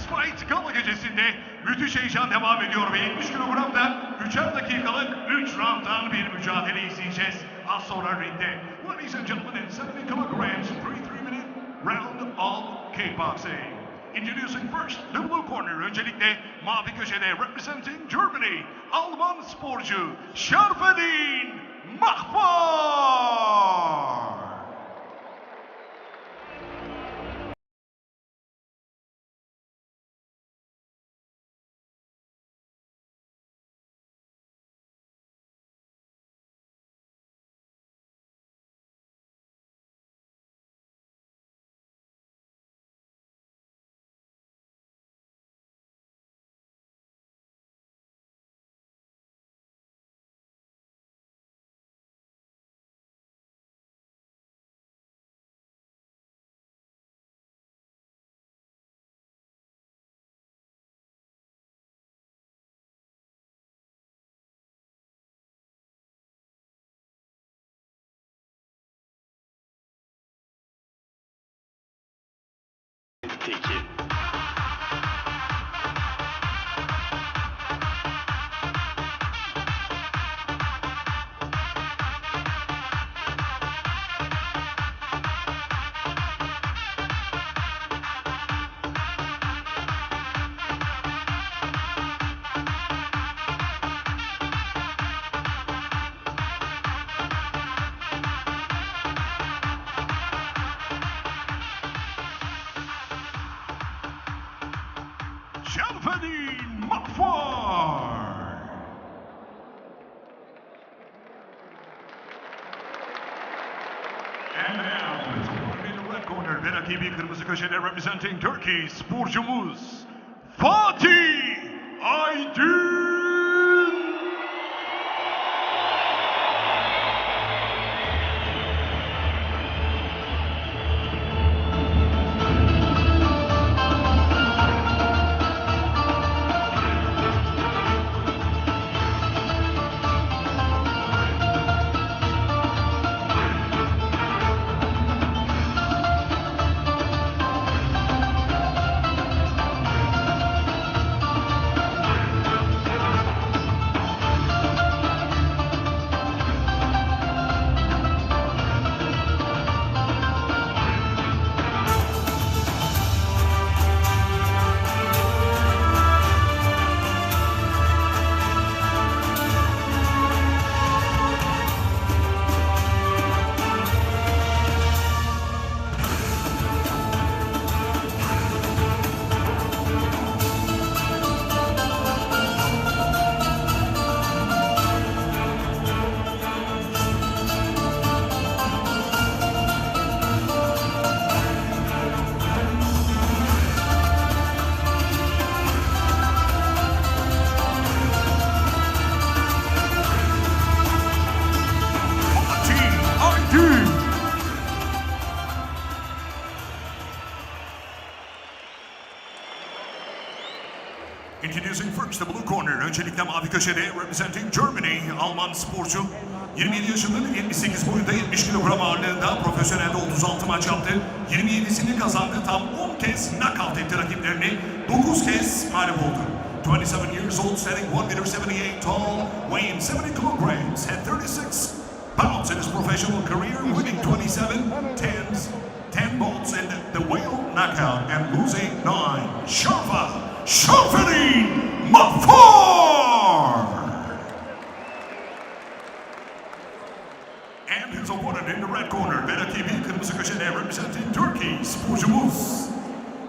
Max Fight Gala gecesinde müthiş heyecan devam ediyor ve 70 kilogramda 3'er dakikalık 3 rounddan bir mücadele izleyeceğiz. Az sonra ringde. Ladies and gentlemen, in 70 kilograms, 3-3 minute round of kickboxing. Introducing first the blue corner. Öncelikle mavi köşede representing Germany, Alman sporcu Şarfedin Mahfar. taken. Rakibi kırmızı köşede representing Turkey sporcumuz Fatih Köşede representing Germany, Alman sporcu. 27 yaşında 78 boyunda 70 kilogram ağırlığında profesyonelde 36 maç yaptı. 27'sini kazandı. Tam 10 kez knockout etti rakiplerini. 9 kez mağlup oldu. 27 years old, standing 1 meter 78 tall, weighing 70 kilograms, had 36 bouts in his professional career, winning 27, 10s, 10 bouts in the whale knockout, and losing 9. Sharfa, Sharfani Mafar! And his opponent in the red corner, ve rakibi kırmızı köşede representing Turkey, sporcumuz.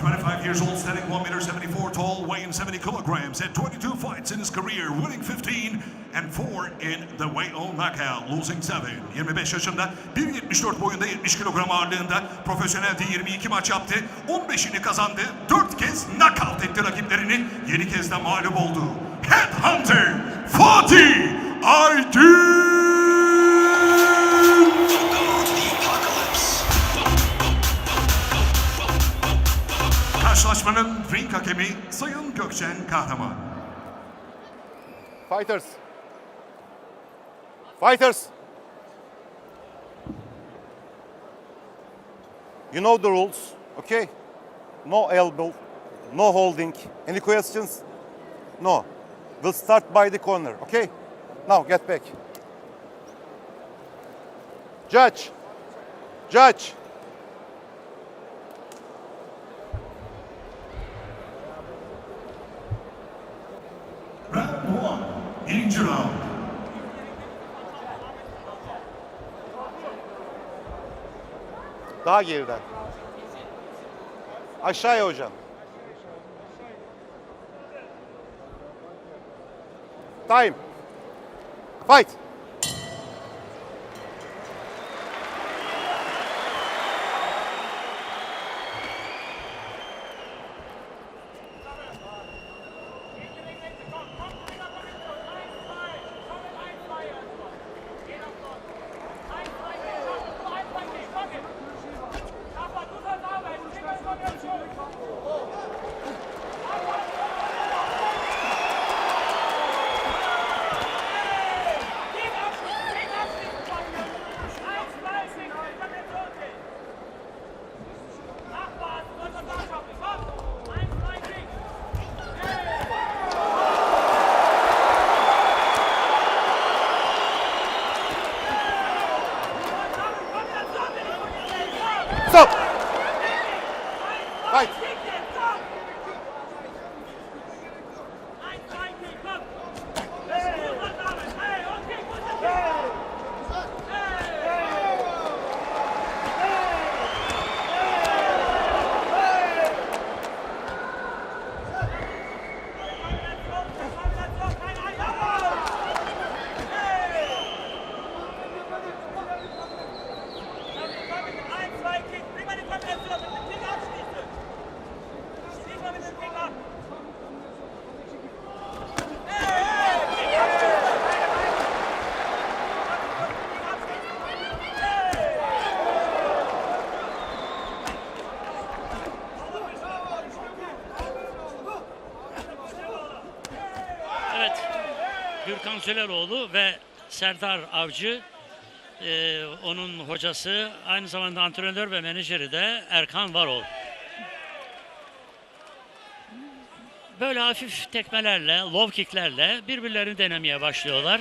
25 years old, standing 1 meter 74 tall, weighing 70 kilograms, had 22 fights in his career, winning 15 and 4 in the WAO knockout, losing 7. 25 yaşında, 1.74 boyunda 70 kilogram ağırlığında profesyonelde 22 maç yaptı, 15'ini kazandı, 4 kez knockout etti rakiplerini, 7 kez de mağlup oldu. Headhunter Fatih Aydın! Karşılaşmanın ring hakemi Sayın Gökçen Kahraman. Fighters. Fighters. You know the rules, okay? No elbow, No holding. Any questions? No. We'll start by the corner, okay? Now get back. Judge. Judge. Birinci round. Daha geriden. Aşağıya hocam. Time. Fight. Stop. Fight. Evet. Gürkan Süleroğlu ve Serdar Avcı e, onun hocası aynı zamanda antrenör ve menajeri de Erkan Varol. Böyle hafif tekmelerle, low kicklerle birbirlerini denemeye başlıyorlar.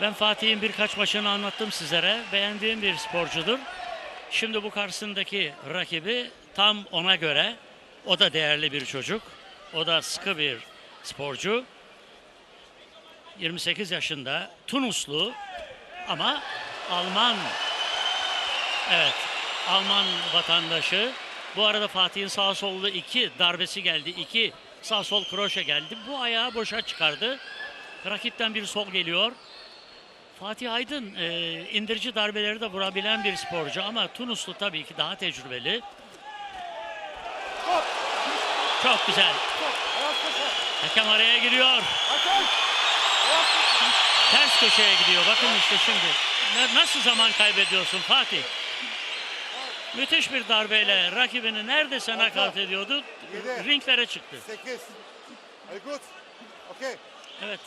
Ben Fatih'in birkaç maçını anlattım sizlere. Beğendiğim bir sporcudur. Şimdi bu karşısındaki rakibi tam ona göre. O da değerli bir çocuk. O da sıkı bir sporcu. 28 yaşında Tunuslu ama Alman evet Alman vatandaşı. Bu arada Fatih'in sağ sollu iki darbesi geldi. iki sağ sol kroşe geldi. Bu ayağı boşa çıkardı. Rakipten bir sol geliyor. Fatih Aydın e, indirici darbeleri de vurabilen bir sporcu ama Tunuslu tabii ki daha tecrübeli. Çok güzel. Hakem araya giriyor. Ters köşeye gidiyor. Bakın işte şimdi. Na- Nasıl zaman kaybediyorsun Fatih? Müthiş bir darbeyle rakibini neredeyse nakavt ediyordu. Ringlere çıktı. 8. Very good. Okay. Evet.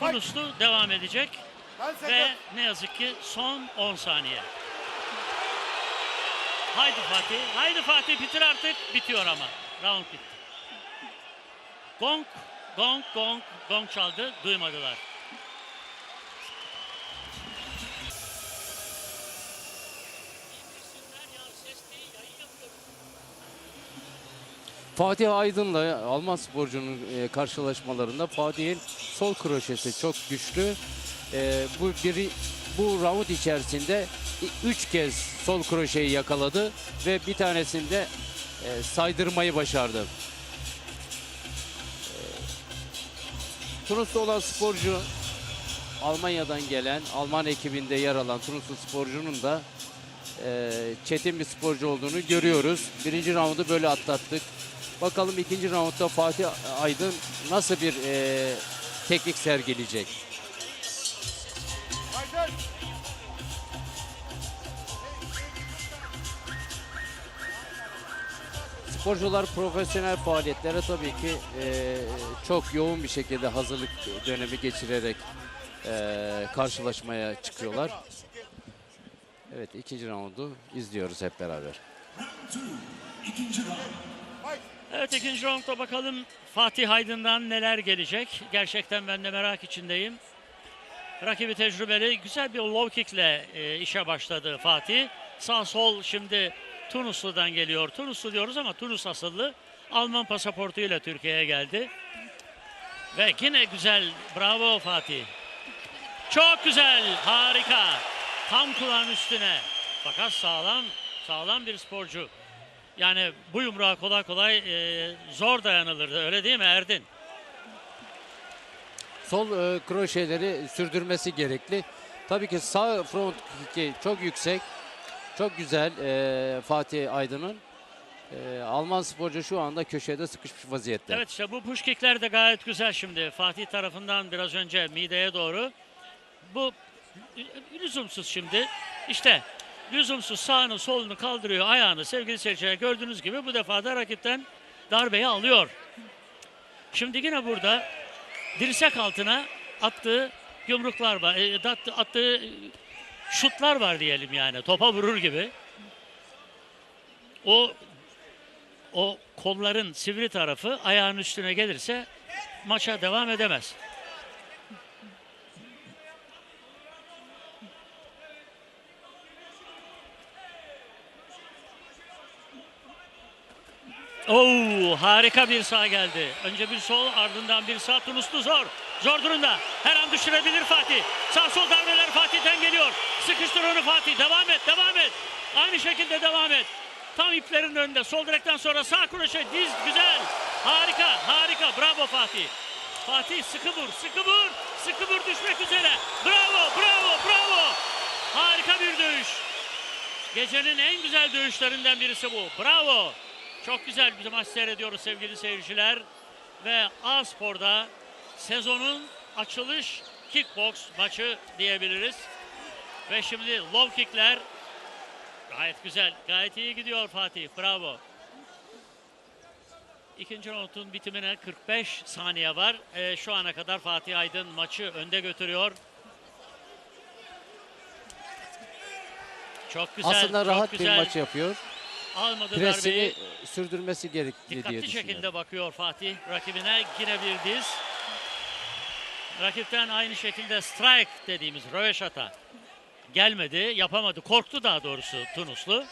Tunuslu devam edecek. 10 seconds. Ve ne yazık ki son 10 saniye. Haydi Fatih. Haydi Fatih bitir artık. Bitiyor ama. Round bitti. Gong, gong, gong, gong çaldı. Duymadılar. Fatih Aydın'la Alman sporcunun e, karşılaşmalarında Fatih'in sol kroşesi çok güçlü. E, bu biri bu round içerisinde 3 kez sol kroşeyi yakaladı ve bir tanesinde e, saydırmayı başardı. E, Tunus'ta olan sporcu Almanya'dan gelen, Alman ekibinde yer alan Tunuslu sporcunun da e, çetin bir sporcu olduğunu görüyoruz. Birinci roundu böyle atlattık. Bakalım ikinci roundda Fatih Aydın nasıl bir e, teknik sergileyecek. Fighter. Sporcular profesyonel faaliyetlere tabii ki e, çok yoğun bir şekilde hazırlık dönemi geçirerek e, karşılaşmaya çıkıyorlar. Evet ikinci roundu izliyoruz hep beraber. Round two. İkinci round. Evet ikinci roundda bakalım Fatih Aydın'dan neler gelecek. Gerçekten ben de merak içindeyim. Rakibi tecrübeli. Güzel bir low kickle e, işe başladı Fatih. Sağ sol şimdi Tunuslu'dan geliyor. Tunuslu diyoruz ama Tunus asıllı. Alman pasaportuyla Türkiye'ye geldi. Ve yine güzel. Bravo Fatih. Çok güzel. Harika. Tam kulağın üstüne. Fakat sağlam, sağlam bir sporcu. Yani bu yumruğa kolay kolay e, zor dayanılırdı. Öyle değil mi Erdin? Sol e, kroşeleri sürdürmesi gerekli. Tabii ki sağ front kick'i çok yüksek. Çok güzel e, Fatih Aydın'ın. E, Alman sporcu şu anda köşede sıkışmış vaziyette. Evet işte bu push kickler de gayet güzel şimdi. Fatih tarafından biraz önce mideye doğru. Bu lüzumsuz şimdi. İşte lüzumsuz sağını solunu kaldırıyor ayağını sevgili seyirciler gördüğünüz gibi bu defa da rakipten darbeyi alıyor. Şimdi yine burada dirsek altına attığı yumruklar var. e, attı- attığı şutlar var diyelim yani. Topa vurur gibi. O o kolların sivri tarafı ayağın üstüne gelirse maça devam edemez. Oo harika bir sağ geldi. Önce bir sol ardından bir sağ Tunuslu zor. Zor durumda. Her an düşürebilir Fatih. Sağ sol darbeler Fatih'ten geliyor. Sıkıştır onu Fatih. Devam et devam et. Aynı şekilde devam et. Tam iplerin önünde. Sol direkten sonra sağ kroşe diz güzel. Harika harika. Bravo Fatih. Fatih sıkı vur sıkı vur. Sıkı vur düşmek üzere. Bravo bravo bravo. Harika bir dövüş. Gecenin en güzel dövüşlerinden birisi bu. Bravo. Çok güzel bir maç seyrediyoruz sevgili seyirciler. Ve A-Spor'da sezonun açılış kickbox maçı diyebiliriz. Ve şimdi low kickler gayet güzel. Gayet iyi gidiyor Fatih. Bravo. İkinci roundun bitimine 45 saniye var. Ee, şu ana kadar Fatih Aydın maçı önde götürüyor. Çok güzel. Aslında çok rahat güzel. bir maç yapıyor. Almadı Presini darbeyi. sürdürmesi gerekli diye Dikkatli düşünüyorum. şekilde bakıyor Fatih rakibine. Yine bir diz. Rakipten aynı şekilde strike dediğimiz röveşata gelmedi, yapamadı. Korktu daha doğrusu Tunuslu.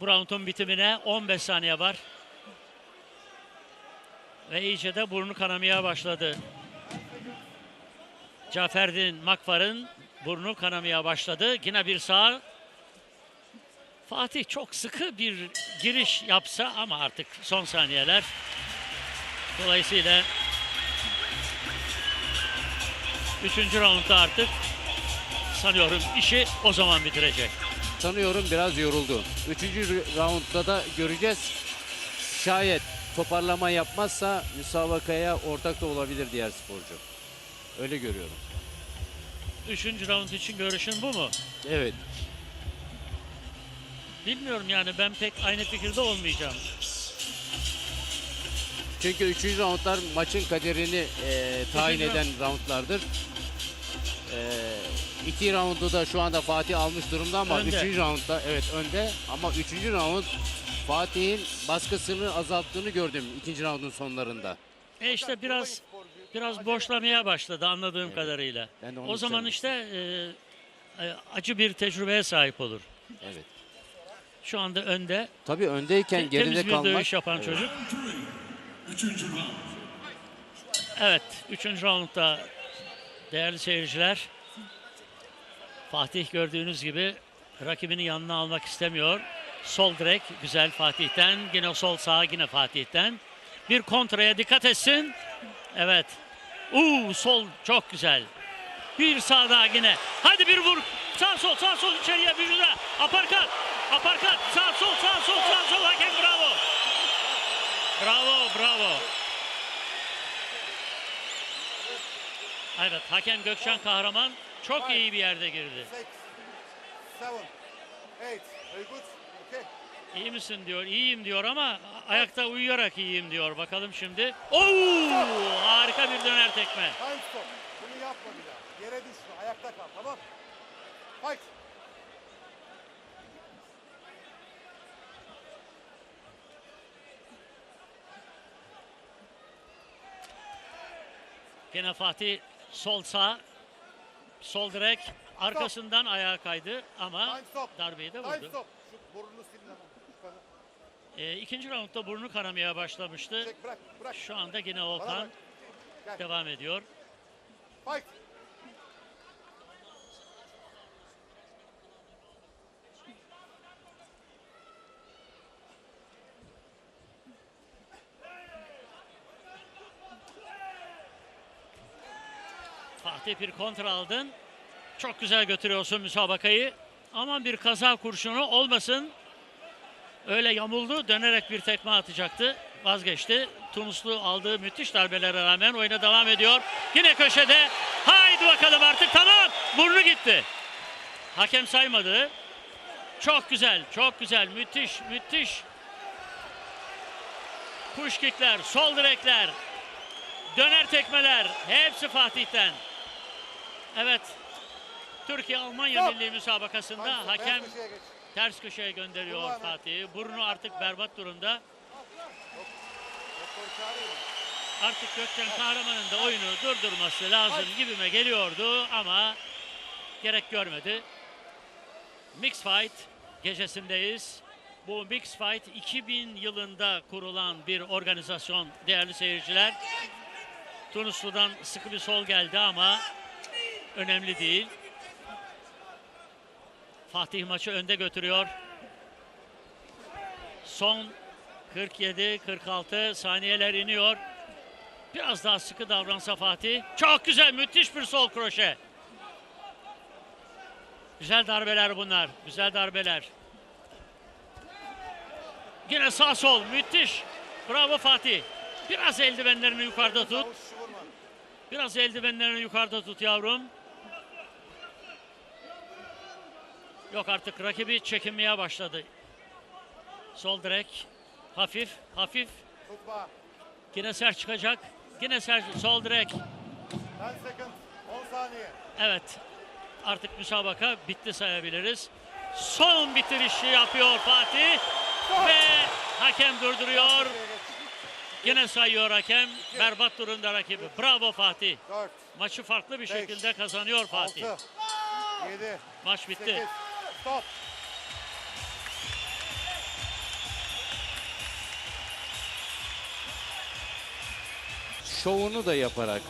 Bu roundun bitimine 15 saniye var. Ve iyice de burnu kanamaya başladı. Caferdin Makvar'ın burnu kanamaya başladı. Yine bir sağ Fatih çok sıkı bir giriş yapsa ama artık son saniyeler. Dolayısıyla üçüncü roundda artık sanıyorum işi o zaman bitirecek. Sanıyorum biraz yoruldu. Üçüncü roundda da göreceğiz. Şayet toparlama yapmazsa müsabakaya ortak da olabilir diğer sporcu. Öyle görüyorum. Üçüncü round için görüşün bu mu? Evet. Bilmiyorum yani ben pek aynı fikirde olmayacağım. Çünkü üçüncü roundlar maçın kaderini e, tayin Üçüncü eden roundlardır. E, iki roundu da şu anda Fatih almış durumda ama Önde. üçüncü roundda evet önde ama üçüncü round Fatih'in baskısını azalttığını gördüm ikinci roundun sonlarında. E işte biraz biraz boşlamaya başladı anladığım kadarıyla. Ben de onu O zaman işte e, e, acı bir tecrübeye sahip olur. Evet. Şu anda önde. Tabii öndeyken Te- geride temiz bir kalmak dövüş yapan Evet. çocuk. Üçüncü round. Evet, üçüncü roundda değerli seyirciler Fatih gördüğünüz gibi rakibini yanına almak istemiyor. Sol direk güzel Fatih'ten. Yine sol sağ yine Fatih'ten. Bir kontraya dikkat etsin. Evet. Uuu sol çok güzel. Bir sağ daha yine. Hadi bir vur. Sağ sol sağ sol içeriye vücuda. Aparkat. Aparkat. Sağ sol sağ sol sağ sol. Hakem bravo. Bravo bravo. Evet hakem Gökçen Kahraman çok iyi bir yerde girdi. Seven, eight. Very good. İyi misin diyor. İyiyim diyor ama ayakta uyuyarak iyiyim diyor. Bakalım şimdi. Oo! Harika bir döner tekme. Time stop. Bunu yapma bir daha. Yere düşme. Ayakta kal. Tamam. Fight. Gene Fatih sol sağ, sol direk arkasından ayağa kaydı ama darbeyi de vurdu. Stop. Şu burnunu sil ee, ikinci roundda burnu kanamaya başlamıştı. Çek bırak bırak. Şu anda yine. Gel. devam ediyor. Fight. Fatih bir kontra aldın. Çok güzel götürüyorsun müsabakayı. Aman bir kaza kurşunu olmasın. Öyle yamuldu dönerek bir tekme atacaktı. Vazgeçti. Tunuslu aldığı müthiş darbelere rağmen oyuna devam ediyor. Yine köşede. Haydi bakalım artık tamam. Burnu gitti. Hakem saymadı. Çok güzel, çok güzel. Müthiş, müthiş. Push kickler, sol direkler, döner tekmeler hepsi Fatih'ten. Evet. Türkiye-Almanya Stop. Milli Müsabakasında stop. hakem Beyaz köşeye geç. ters köşeye gönderiyor. Fatih'i. Burnu artık berbat durumda. Artık Gökçen Kahraman'ın da oyunu durdurması lazım gibime geliyordu ama gerek görmedi. Mix Fight gecesindeyiz. Bu Mix Fight 2000 yılında kurulan bir organizasyon değerli seyirciler. Tunuslu'dan sıkı bir sol geldi ama önemli değil. Fatih maçı önde götürüyor. Son 47-46 saniyeler iniyor. Biraz daha sıkı davransa Fatih. Çok güzel, müthiş bir sol kroşe. Güzel darbeler bunlar, güzel darbeler. Yine sağ sol, müthiş. Bravo Fatih. Biraz eldivenlerini yukarıda tut. Biraz eldivenlerini yukarıda tut yavrum. Yok artık rakibi çekinmeye başladı. Sol direk. Hafif, hafif. Yine sert çıkacak. Yine sert sol direk. 10 second. 10 saniye. Evet. Artık müsabaka bitti sayabiliriz. Son bitirişi yapıyor Fatih. Ve hakem durduruyor. Yine sayıyor hakem. Berbat durumda rakibi. Bravo Fatih. 4, Maçı farklı bir şekilde kazanıyor 6, Fatih. 7, Maç bitti. 8. Stop. Şovunu da yaparak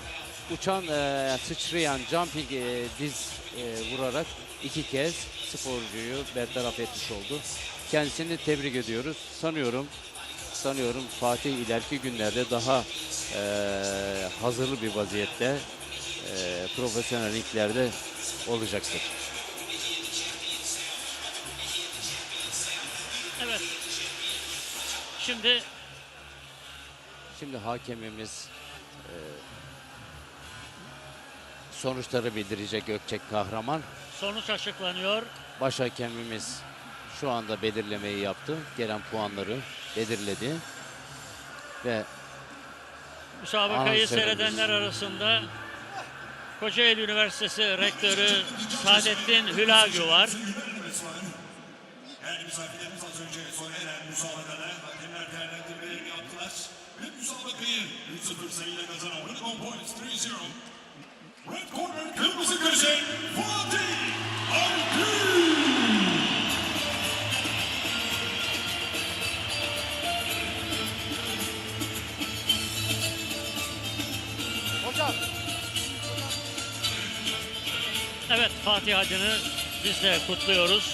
uçan, e, sıçrayan, jumping e, diz e, vurarak iki kez sporcuyu bertaraf etmiş oldu. Kendisini tebrik ediyoruz. Sanıyorum sanıyorum Fatih ileriki günlerde daha e, hazırlı bir vaziyette e, profesyonel liglerde olacaktır. Şimdi Şimdi hakemimiz e, sonuçları bildirecek Gökçek Kahraman. sonuç açıklanıyor. Baş hakemimiz şu anda belirlemeyi yaptı. Gelen puanları belirledi. Ve Müsabakayı seyredenler arasında Kocaeli Üniversitesi Rektörü Saadettin Hülagü var. Yani misafirlerimiz az önce sona eren müsabakada müsabakayı 3-0 sayıyla kazanan Winning Points 3-0. Red Corner Kırmızı Köşe Fatih. Hocam. Evet Fatih Hacı'nı biz de kutluyoruz.